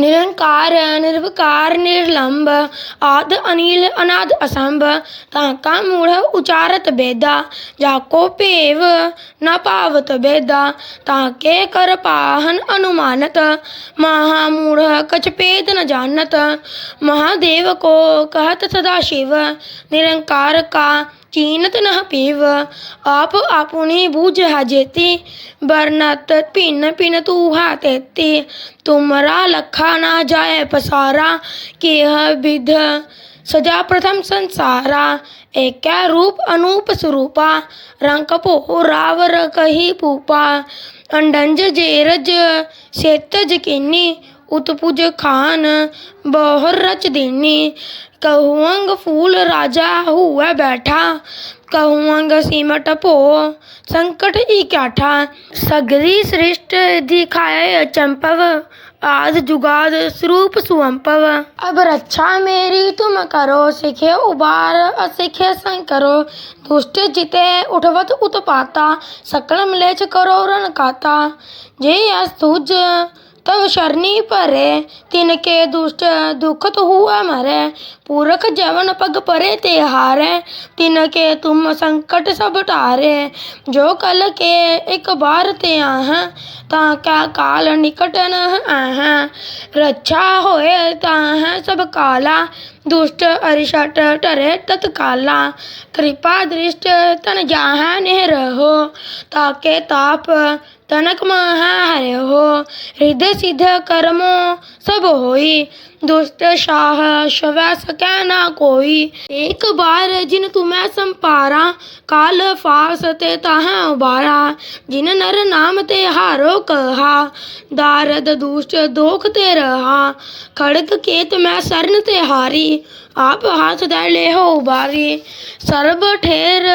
निरंकार, निर्विकार निर्लम्ब आद, अनिल, अनाद, असंभ, ताका मूढ़, उचारत, बेदा, जाको, पेव न पावत वेदा ताके कर पाहन, अनुमानत, महामूढ़, कछ न जानत, महादेव को कहत सदा शिव निरंकार का चीनत नह पीव आप आपुनी बूझ है जेती बरनत भिन्न भिन्न तू है तेती तुमरा लखा ना जाए पसारा केह विध सजा प्रथम संसारा एक रूप अनूप स्वरूपा रंग भो रावर कही पूपा अंडंज जेरज सेत जकीनी ਉਤਪੁਜ ਖਾਨ ਬਹੁਰ ਰਚ ਦੇਨੀ ਕਹੂੰਗ ਫੂਲ ਰਾਜਾ ਹੁਆ ਬੈਠਾ ਕਹੂੰਗ ਸਿਮਟ ਭੋ ਸੰਕਟ ਹੀ ਕਾਠਾ ਸਗਰੀ ਸ੍ਰਿਸ਼ਟ ਦਿਖਾਏ ਚੰਪਵ आद जुगाद स्वरूप सुअंपव अब रक्षा मेरी तुम करो सिखे उबार असिखे संग करो दुष्ट जिते उठवत उत्पाता सकल मलेच करो रण काता जे अस तव शरणी परे, तिनके दुष्ट दुखत हुआ मरे। पूरक जवन पग परे ते हारे, तिनके तुम संकट सब टारे। जो कल के एक बार ते आह ताका काल निकट न आह। रक्षा होए ताह सब काला, दुष्ट अरिषट टरे तत्काला। कृपा दृष्ट तन जाह रहो, ताके ताप तनक मह हरे हो हृदय सिद्ध कर्मो सब होई दुष्ट शाह शवै सकै ना कोई एक बार जिन तुम्हें संपारा काल फास ते ताह उबारा जिन नर नाम ते हारो कहा दारद दुष्ट दोख ते रहा खड़ग केत मैं सरन ते हारी आप हाथ दे ले हो उबारी सर्ब ठेर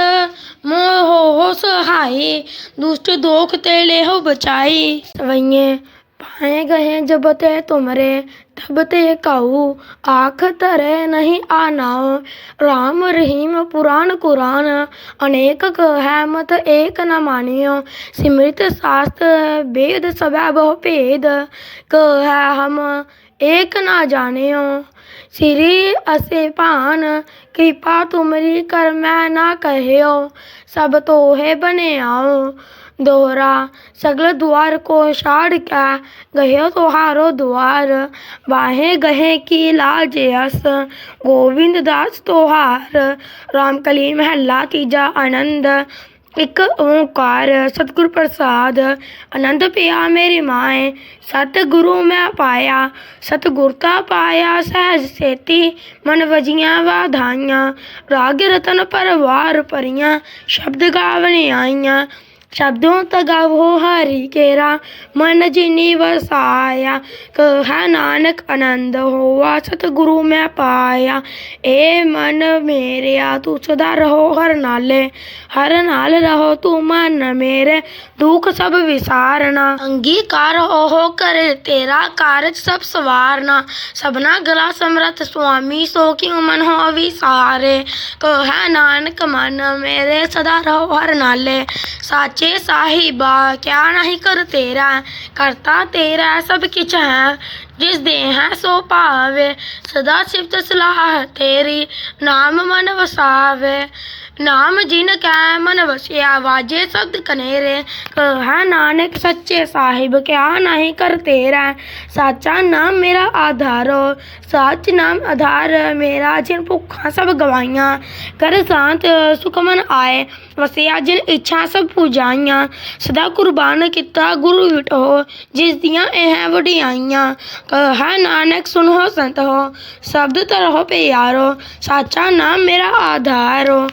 मोह हो हो सहाय दुष्ट दोख ते ले हो बचाई सवैये पाए गए जब ते तुमरे तब ते काऊ आख तरे नहीं आनाओ राम रहीम पुराण कुरान अनेक है मत एक न मानियो सिमृत शास्त्र वेद सब बहु भेद कह हम एक ना जानियो श्री असे भान कृपा तुमरी कर मैं ना कहियो सब तोहे बने आओ दोहरा सगल द्वार को छाड़ के गयो तुहारो द्वार बाहे गहे की लाज यस गोविंद दास तोहार राम कली महला तीजा आनंद ਇੱਕ ਓੰਕਾਰ ਸਤਿਗੁਰ ਪ੍ਰਸਾਦ ਆਨੰਦ ਪਿਆ ਮੇਰੀ ਮਾਏ ਸਤਿਗੁਰੂ ਮੈਂ ਪਾਇਆ ਸਤਿਗੁਰਤਾ ਪਾਇਆ ਸਹਿਜ ਸੇਤੀ ਮਨ ਵਜੀਆਂ ਵਾਧਾਈਆਂ ਰਾਗ ਰਤਨ ਪਰਵਾਰ ਪਰੀਆਂ ਸ਼ਬਦ ਗਾਵਣ ਆਈਆਂ शब्दों तगावो हरि केरा मन जिनी वसाया कह नानक आनंद होवा सतगुरु मैं पाया ए मन मेरिया तू सदा रहो हर नाले हर नाल रहो तू मन मेरे दुख सब विसारना अंगीकार हो कर तेरा कारज सब सवारना सबना गला समरथ स्वामी सो क्यों मन हो विसारे कह नानक मन मेरे सदा रहो हर नाले साचे ਸਾਹਿਬਾ, ਕਿਆ ਨਹੀਂ ਕਰ ਤੇਰਾ? ਕਰਤਾ ਤੇਰਾ ਸਭ ਕਿਛ ਹੈ। ਜਿਸ ਦੇ ਹੈ ਸੋ ਭਾਵੇ। ਸਦਾ ਸਿਫਤ ਸਲਾਹ ਤੇਰੀ, ਨਾਮ ਮਨ ਵਸਾਵੇ। ਨਾਮ ਜਿਨ ਕੈ ਮਨ ਵਸਿਆ, ਵਾਜੇ ਸ਼ਬਦ ਕਨੇਰੇ। ਕਹਾ ਨਾਨਕ ਸੱਚੇ ਸਾਹਿਬ, ਕਿਆ ਨਹੀਂ ਕਰ ਤੇਰਾ। ਸਾਚਾ ਨਾਮ ਮੇਰਾ ਆਧਾਰੋ, ਸੱਚ ਨਾਮ ਆਧਾਰ ਮੇਰਾ, ਜਿਨ ਭੁੱਖਾਂ ਸਭ ਗਵਾਈਆਂ। ਕਰ ਸ਼ਾਂਤ ਸੁਖਮਨ ਆਏ, ਵਸਿਆ ਜਿਨ ਇੱਛਾ ਸਭ ਪੂਜਾਈਆਂ। ਸਦਾ ਕੁਰਬਾਨ ਕੀਤਾ ਗੁਰੂ ਵਿਟੋ ਜਿਸ ਦੀਆਂ ਇਹ ਵਡਿਆਈਆਂ। ਕਹਾ ਨਾਨਕ, ਸੁਨੋ ਸੰਤ ਹੋ ਸ਼ਬਦ ਤਰੋ ਪਿਆਰੋ, ਸਾਚਾ ਨਾਮ ਮੇਰਾ ਆਧਾਰੋ।